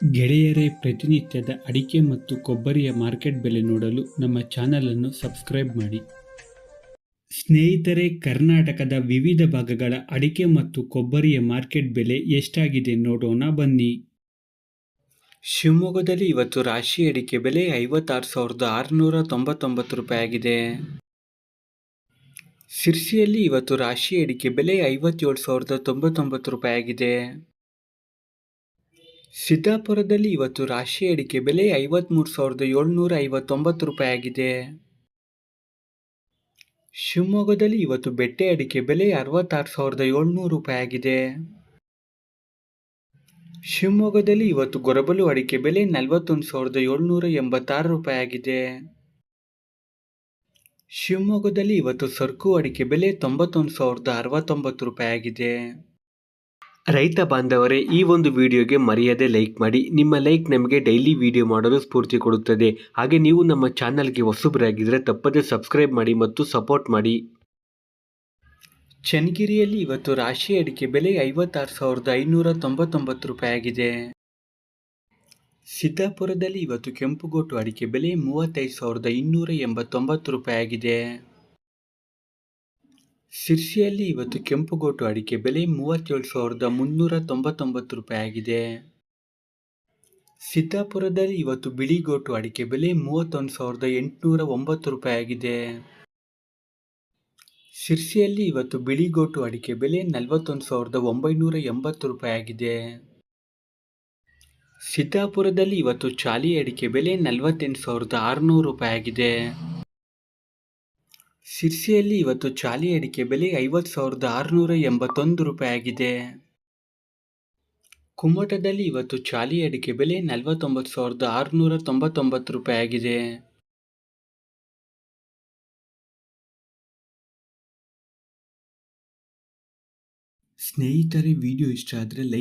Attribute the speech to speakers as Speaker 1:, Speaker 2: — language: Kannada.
Speaker 1: ಗೆಳೆಯರೇ, ಪ್ರತಿನಿತ್ಯದ ಅಡಿಕೆ ಮತ್ತು ಕೊಬ್ಬರಿಯ ಮಾರ್ಕೆಟ್ ಬೆಲೆ ನೋಡಲು ನಮ್ಮ ಚಾನಲನ್ನು ಸಬ್ಸ್ಕ್ರೈಬ್ ಮಾಡಿ. ಸ್ನೇಹಿತರೆ, ಕರ್ನಾಟಕದ ವಿವಿಧ ಭಾಗಗಳ ಅಡಿಕೆ ಮತ್ತು ಕೊಬ್ಬರಿಯ ಮಾರ್ಕೆಟ್ ಬೆಲೆ ಎಷ್ಟಾಗಿದೆ ನೋಡೋಣ ಬನ್ನಿ. ಶಿವಮೊಗ್ಗದಲ್ಲಿ ಇವತ್ತು ರಾಶಿ ಅಡಿಕೆ ಬೆಲೆ ಐವತ್ತಾರು ಸಾವಿರದ ಆರುನೂರ ತೊಂಬತ್ತೊಂಬತ್ತು ರೂಪಾಯಿ ಆಗಿದೆ. ಸಿರ್ಸಿಯಲ್ಲಿ ಇವತ್ತು ರಾಶಿ ಅಡಿಕೆ ಬೆಲೆ ಐವತ್ತೇಳು ಸಾವಿರದ ತೊಂಬತ್ತೊಂಬತ್ತು ರೂಪಾಯಿ ಆಗಿದೆ. ಸಿದ್ದಾಪುರದಲ್ಲಿ ಇವತ್ತು ರಾಶಿ ಅಡಿಕೆ ಬೆಲೆ ಐವತ್ಮೂರು ಸಾವಿರದ ಏಳ್ನೂರ ಐವತ್ತೊಂಬತ್ತು ರೂಪಾಯಿ ಆಗಿದೆ. ಶಿವಮೊಗ್ಗದಲ್ಲಿ ಇವತ್ತು ಬೆಟ್ಟೆ ಅಡಿಕೆ ಬೆಲೆ ಅರವತ್ತಾರು ಸಾವಿರದ ಏಳ್ನೂರು ರೂಪಾಯಿ ಆಗಿದೆ. ಶಿವಮೊಗ್ಗದಲ್ಲಿ ಇವತ್ತು ಗೊರಬಲು ಅಡಿಕೆ ಬೆಲೆ ನಲವತ್ತೊಂದು ಸಾವಿರದ ಏಳ್ನೂರ ಎಂಬತ್ತಾರು ರೂಪಾಯಿ ಆಗಿದೆ. ಶಿವಮೊಗ್ಗದಲ್ಲಿ ಇವತ್ತು ಸರ್ಕು ಅಡಿಕೆ ಬೆಲೆ ತೊಂಬತ್ತೊಂದು ಸಾವಿರದ ಅರವತ್ತೊಂಬತ್ತು ರೂಪಾಯಿ ಆಗಿದೆ. ರೈತ ಬಾಂಧವರೇ, ಈ ಒಂದು ವಿಡಿಯೋಗೆ ಮರೆಯದೆ ಲೈಕ್ ಮಾಡಿ. ನಿಮ್ಮ ಲೈಕ್ ನಮಗೆ ಡೈಲಿ ವಿಡಿಯೋ ಮಾಡಲು ಸ್ಫೂರ್ತಿ ಕೊಡುತ್ತದೆ. ಹಾಗೆ ನೀವು ನಮ್ಮ ಚಾನಲ್ಗೆ ಹೊಸಬರಾಗಿದ್ದರೆ ತಪ್ಪದೆ ಸಬ್ಸ್ಕ್ರೈಬ್ ಮಾಡಿ ಮತ್ತು ಸಪೋರ್ಟ್ ಮಾಡಿ. ಚನ್ನಗಿರಿಯಲ್ಲಿ ಇವತ್ತು ರಾಶಿ ಅಡಿಕೆ ಬೆಲೆ ಐವತ್ತಾರು ಸಾವಿರದ ಐನೂರ ತೊಂಬತ್ತೊಂಬತ್ತು ರೂಪಾಯಿ ಆಗಿದೆ. ಸಿದ್ದಾಪುರದಲ್ಲಿ ಇವತ್ತು ಕೆಂಪುಗೋಟು ಅಡಿಕೆ ಬೆಲೆ ಮೂವತ್ತೈದು ಸಾವಿರದ ಇನ್ನೂರ ಎಂಬತ್ತೊಂಬತ್ತು ರೂಪಾಯಿ ಆಗಿದೆ ಸಿರ್ಸಿಯಲ್ಲಿ ಇವತ್ತು ಕೆಂಪುಗೋಟು ಅಡಿಕೆ ಬೆಲೆ ಮೂವತ್ತೇಳು ಸಾವಿರದ ಮುನ್ನೂರ ತೊಂಬತ್ತೊಂಬತ್ತು ರೂಪಾಯಿ ಆಗಿದೆ. ಸಿದ್ದಾಪುರದಲ್ಲಿ ಇವತ್ತು ಬಿಳಿಗೋಟು ಅಡಿಕೆ ಬೆಲೆ ಮೂವತ್ತೊಂದು ಸಾವಿರದ ಎಂಟುನೂರ ಒಂಬತ್ತು ರೂಪಾಯಿ ಆಗಿದೆ. ಸಿರ್ಸಿಯಲ್ಲಿ ಇವತ್ತು ಬಿಳಿಗೋಟು ಅಡಿಕೆ ಬೆಲೆ ನಲವತ್ತೊಂದು ಸಾವಿರದ ಒಂಬೈನೂರ ಎಂಬತ್ತು ರೂಪಾಯಿ ಆಗಿದೆ. ಸಿದ್ದಾಪುರದಲ್ಲಿ ಇವತ್ತು ಚಾಲಿ ಅಡಿಕೆ ಬೆಲೆ ನಲವತ್ತೆಂಟು ಸಾವಿರದ ಆರುನೂರು ರೂಪಾಯಿ ಆಗಿದೆ. ಸಿರ್ಸಿಯಲ್ಲಿ ಇವತ್ತು ಚಾಲಿ ಅಡಿಕೆ ಬೆಲೆ ಐವತ್ತು ಸಾವಿರದ ಆರುನೂರ ಎಂಬತ್ತೊಂದು ರೂಪಾಯಿ ಆಗಿದೆ. ಕುಮಟದಲ್ಲಿ ಇವತ್ತು ಚಾಲಿ ಅಡಿಕೆ ಬೆಲೆ ನಲವತ್ತೊಂಬತ್ತು ಸಾವಿರದ ಆರುನೂರ ತೊಂಬತ್ತೊಂಬತ್ತು ರೂಪಾಯಿ ಆಗಿದೆ. ಸ್ನೇಹಿತರೆ, ವಿಡಿಯೋ ಇಷ್ಟ ಆದರೆ ಲೈಕ್